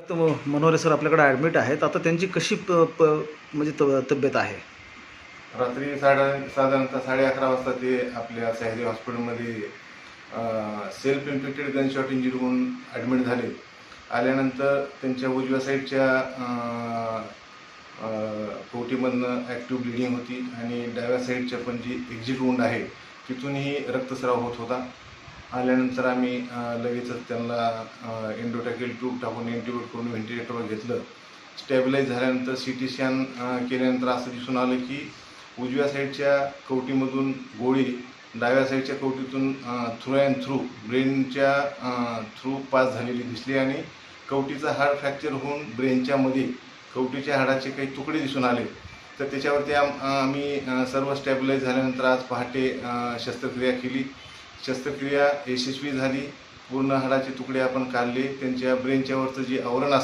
मनोहरे sir आपल्याकडे admit आहेत. आता त्यांची कशी प प म्हणजे त तब्येत आहे? रात्री साडे साधारणतः साडे अकरा वाजता ते आपल्या सह्याद्री हॉस्पिटलमध्ये सेल्फ इन्फेक्टेड गनशॉट इंजुरी होऊन ॲडमिट झाले. आल्यानंतर त्यांच्या उजव्या साईडच्या पोटीमधनं ॲक्टिव्ह ब्लिडिंग होती आणि डाव्या साईडच्या पण जी एक्झिट वुंड आहे तिथूनही रक्तस्राव होत होता. आल्यानंतर आम्ही लगेचच त्यांना एन्डोटॅकेल ट्यूब टाकून इंट्युबेट करून व्हेंटिलेटरवर घेतलं. स्टॅबिलाईज झाल्यानंतर सी टी स्कॅन केल्यानंतर असं दिसून आलं की उजव्या साईडच्या कवटीमधून गोळी डाव्या साईडच्या कवटीतून थ्रू अँड थ्रू ब्रेनच्या थ्रू पास झालेली दिसली आणि कवटीचं हाड फ्रॅक्चर होऊन ब्रेनच्या मध्ये कवटीच्या हाडाचे काही तुकडे दिसून आले. तर त्याच्यावरती आम आम्ही सर्व स्टॅबिलाईज झाल्यानंतर आज पहाटे शस्त्रक्रिया केली. शस्त्रक्रिया यशस्वी झाली. पूर्ण हाडाचे तुकडे आपण काढले. त्यांच्या ब्रेनच्यावरचं जे आवरण असतं